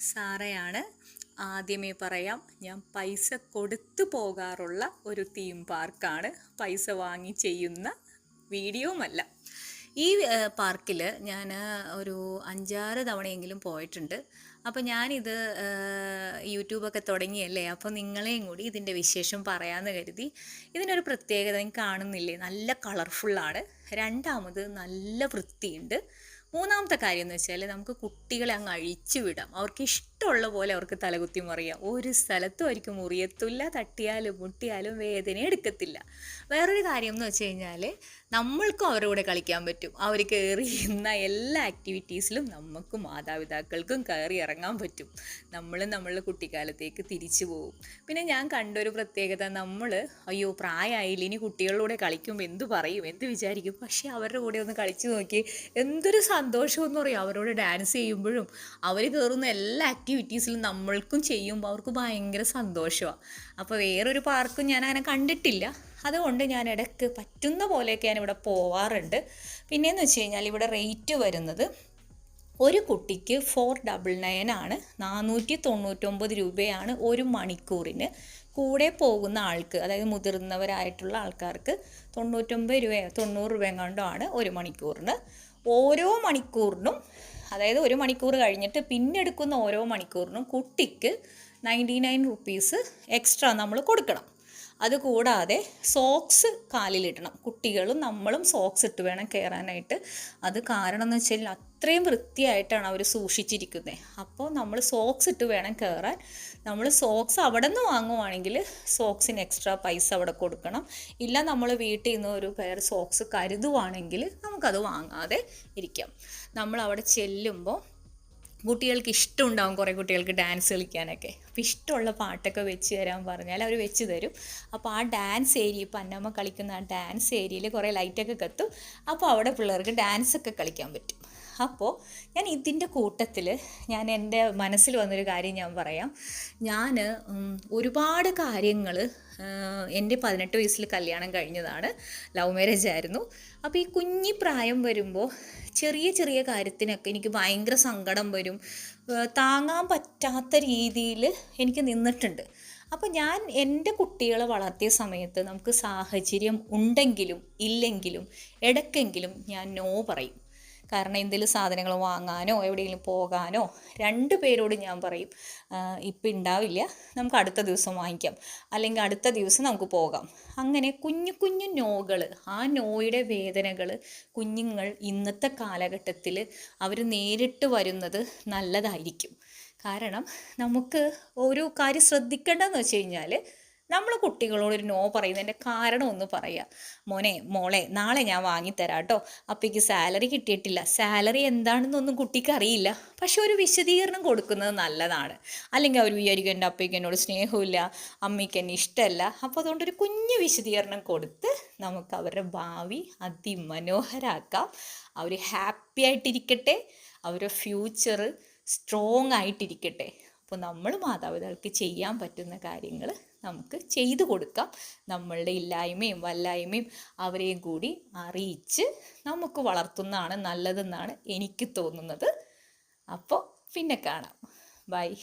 സാറയാണ്. ആദ്യമേ പറയാം ഞാൻ പൈസ കൊടുത്തു പോകാറുള്ള ഒരു തീം പാർക്കാണ്. പൈസ വാങ്ങി ചെയ്യുന്ന വീഡിയോമല്ല. ഈ പാർക്കിൽ ഞാൻ ഒരു അഞ്ചാറ് തവണയെങ്കിലും പോയിട്ടുണ്ട്. അപ്പോൾ ഞാനിത് യൂട്യൂബൊക്കെ തുടങ്ങിയല്ലേ അപ്പോൾ നിങ്ങളെയും കൂടി ഇതിന്റെ വിശേഷം പറയാമെന്ന് കരുതി. ഇതിനൊരു പ്രത്യേകത കാണുന്നില്ലേ? നല്ല കളർഫുള്ളാണ്. രണ്ടാമത് നല്ല വൃത്തിയുണ്ട്. മൂന്നാമത്തെ കാര്യം എന്ന് വെച്ചാൽ നമുക്ക് കുട്ടികളെ അങ്ങ് അഴിച്ചു വിടാം. അവർക്ക് ഇഷ്ടമുള്ള പോലെ അവർക്ക് തലകുത്തി മറിയാം. ഒരു സ്ഥലത്തും അവർക്ക് മുറിയത്തില്ല തട്ടിയാലും മുട്ടിയാലും വേദന എടുക്കത്തില്ല. വേറൊരു കാര്യം എന്ന് വെച്ച് കഴിഞ്ഞാൽ നമ്മൾക്കും അവരുടെ കളിക്കാൻ പറ്റും. അവർ കയറി ഇന്ന എല്ലാ ആക്ടിവിറ്റീസിലും നമുക്കും മാതാപിതാക്കൾക്കും കയറി ഇറങ്ങാൻ പറ്റും. നമ്മൾ നമ്മളുടെ കുട്ടിക്കാലത്തേക്ക് തിരിച്ചു പോകും. പിന്നെ ഞാൻ കണ്ടൊരു പ്രത്യേകത നമ്മൾ അയ്യോ പ്രായമായില്ല ഇനി കുട്ടികളുടെ കളിക്കുമ്പോൾ എന്ത് പറയും എന്ത് വിചാരിക്കും? പക്ഷേ അവരുടെ കൂടെ ഒന്ന് കളിച്ചു നോക്കി എന്തൊരു സന്തോഷം എന്ന് പറയും. അവരോട് ഡാൻസ് ചെയ്യുമ്പോഴും അവർ കയറുന്ന എല്ലാ ആക്ടിവിറ്റീസിലും നമ്മൾക്കും ചെയ്യുമ്പോൾ അവർക്ക് ഭയങ്കര സന്തോഷമാണ് അപ്പോൾ വേറൊരു പാർക്കും ഞാൻ അങ്ങനെ കണ്ടിട്ടില്ല. അതുകൊണ്ട് ഞാൻ ഇടയ്ക്ക് പറ്റുന്ന പോലെയൊക്കെ ഞാൻ ഇവിടെ പോവാറുണ്ട്. പിന്നെയെന്ന് വെച്ച് കഴിഞ്ഞാൽ ഇവിടെ റേറ്റ് വരുന്നത് ഒരു കുട്ടിക്ക് ഫോർ ഡബിൾ നയൻ ആണ്. നാനൂറ്റി തൊണ്ണൂറ്റൊമ്പത് രൂപയാണ് ഒരു മണിക്കൂറിന് കൂടെ പോകുന്ന ആൾക്ക് അതായത് മുതിർന്നവരായിട്ടുള്ള ആൾക്കാർക്ക് തൊണ്ണൂറ്റൊമ്പത് രൂപ തൊണ്ണൂറ് രൂപ കൊണ്ടാണ് ഒരു മണിക്കൂറിന്. ഓരോ മണിക്കൂറിനും അതായത് ഒരു മണിക്കൂർ കഴിഞ്ഞിട്ട് പിന്നെടുക്കുന്ന ഓരോ മണിക്കൂറിനും കുട്ടിക്ക് നയന്റി നയൻ റുപ്പീസ് എക്സ്ട്രാ നമ്മൾ കൊടുക്കണം. അതുകൂടാതെ സോക്സ് കാലിലിടണം. കുട്ടികളും നമ്മളും സോക്സ് ഇട്ട് വേണം കയറാനായിട്ട്. അത് കാരണം എന്ന് വെച്ചാൽ അത്രയും വൃത്തിയായിട്ടാണ് അവർ സൂക്ഷിച്ചിരിക്കുന്നത്. അപ്പോൾ നമ്മൾ സോക്സ് ഇട്ട് വേണം കയറാൻ. നമ്മൾ സോക്സ് അവിടെ നിന്ന് വാങ്ങുവാണെങ്കിൽ സോക്സിന് എക്സ്ട്രാ പൈസ അവിടെ കൊടുക്കണം. ഇല്ല നമ്മൾ വീട്ടിൽ നിന്ന് ഒരു പെയർ സോക്സ് കരുതുവാണെങ്കിൽ നമുക്കത് വാങ്ങാതെ ഇരിക്കാം. നമ്മൾ അവിടെ ചെല്ലുമ്പോൾ കുട്ടികൾക്ക് ഇഷ്ടമുണ്ടാവും കുറേ കുട്ടികൾക്ക് ഡാൻസ് കളിക്കാനൊക്കെ. അപ്പോൾ ഇഷ്ടമുള്ള പാട്ടൊക്കെ വെച്ച് തരാൻ പറഞ്ഞാൽ അവർ വെച്ച് തരും. അപ്പോൾ ആ ഡാൻസ് ഏരിയ ഇപ്പോൾ അന്നമ്മ കളിക്കുന്ന ആ ഡാൻസ് ഏരിയയിൽ കുറേ ലൈറ്റൊക്കെ കത്തും. അപ്പോൾ അവിടെ പിള്ളേർക്ക് ഡാൻസൊക്കെ കളിക്കാൻ പറ്റും. അപ്പോൾ ഞാൻ ഇതിന്റെ കൂട്ടത്തിൽ ഞാൻ എന്റെ മനസ്സിൽ വന്നൊരു കാര്യം ഞാൻ പറയാം. ഞാൻ ഒരുപാട് കാര്യങ്ങൾ എന്റെ പതിനെട്ട് വയസ്സിൽ കല്യാണം കഴിഞ്ഞതാണ്. ലവ് മാരേജ് ആയിരുന്നു. അപ്പോൾ ഈ കുഞ്ഞി പ്രായം വരുമ്പോൾ ചെറിയ ചെറിയ കാര്യത്തിനൊക്കെ എനിക്ക് ഭയങ്കര സങ്കടം വരും. താങ്ങാൻ പറ്റാത്ത രീതിയിൽ എനിക്ക് നിന്നിട്ടുണ്ട്. അപ്പോൾ ഞാൻ എന്റെ കുട്ടികളെ വളർത്തിയ സമയത്ത് നമുക്ക് സാഹചര്യം ഉണ്ടെങ്കിലും ഇല്ലെങ്കിലും ഇടയ്ക്കെങ്കിലും ഞാൻ നോ പറയും. കാരണം എന്തെങ്കിലും സാധനങ്ങൾ വാങ്ങാനോ എവിടെയെങ്കിലും പോകാനോ രണ്ട് പേരോട് ഞാൻ പറയും ഇപ്പം ഉണ്ടാവില്ല നമുക്ക് അടുത്ത ദിവസം വാങ്ങിക്കാം. അല്ലെങ്കിൽ അടുത്ത ദിവസം നമുക്ക് പോകാം. അങ്ങനെ കുഞ്ഞു കുഞ്ഞു നോകൾ ആ നോയുടെ വേദനകൾ കുഞ്ഞുങ്ങൾ ഇന്നത്തെ കാലഘട്ടത്തിൽ അവർ നേരിട്ട് വരുന്നത് നല്ലതായിരിക്കും. കാരണം നമുക്ക് ഒരു കാര്യം ശ്രദ്ധിക്കേണ്ടതെന്ന് വെച്ച് കഴിഞ്ഞാൽ നമ്മൾ കുട്ടികളോട് ഒരു നോ പറയുന്നതിന്റെ കാരണം ഒന്ന് പറയുക മോനെ മോളെ നാളെ ഞാൻ വാങ്ങിത്തരാം കേട്ടോ അപ്പേക്ക് സാലറി കിട്ടിയിട്ടില്ല. സാലറി എന്താണെന്നൊന്നും കുട്ടിക്ക് അറിയില്ല. പക്ഷെ ഒരു വിശദീകരണം കൊടുക്കുന്നത് നല്ലതാണ്. അല്ലെങ്കിൽ അവർ വിചാരിക്കും എന്റെ അപ്പയ്ക്ക് എന്നോട് സ്നേഹമില്ല അമ്മയ്ക്ക് എന്നെ ഇഷ്ടമല്ല. അപ്പോൾ അതുകൊണ്ട് ഒരു കുഞ്ഞു വിശദീകരണം കൊടുത്ത് നമുക്ക് അവരുടെ ഭാവി അതിമനോഹരാക്കാം. അവർ ഹാപ്പി ആയിട്ടിരിക്കട്ടെ. അവരുടെ ഫ്യൂച്ചർ സ്ട്രോങ് ആയിട്ടിരിക്കട്ടെ. അപ്പോൾ നമ്മൾ മാതാപിതാക്കൾക്ക് ചെയ്യാൻ പറ്റുന്ന കാര്യങ്ങൾ നമുക്ക് ചെയ്തു കൊടുക്കാം. നമ്മളുടെ ഇല്ലായ്മയും വല്ലായ്മയും അവരെയും കൂടി അറിയിച്ച് നമുക്ക് വളർത്തുന്നതാണ് നല്ലതെന്നാണ് എനിക്ക് തോന്നുന്നത്. അപ്പോൾ പിന്നെ കാണാം. ബൈ.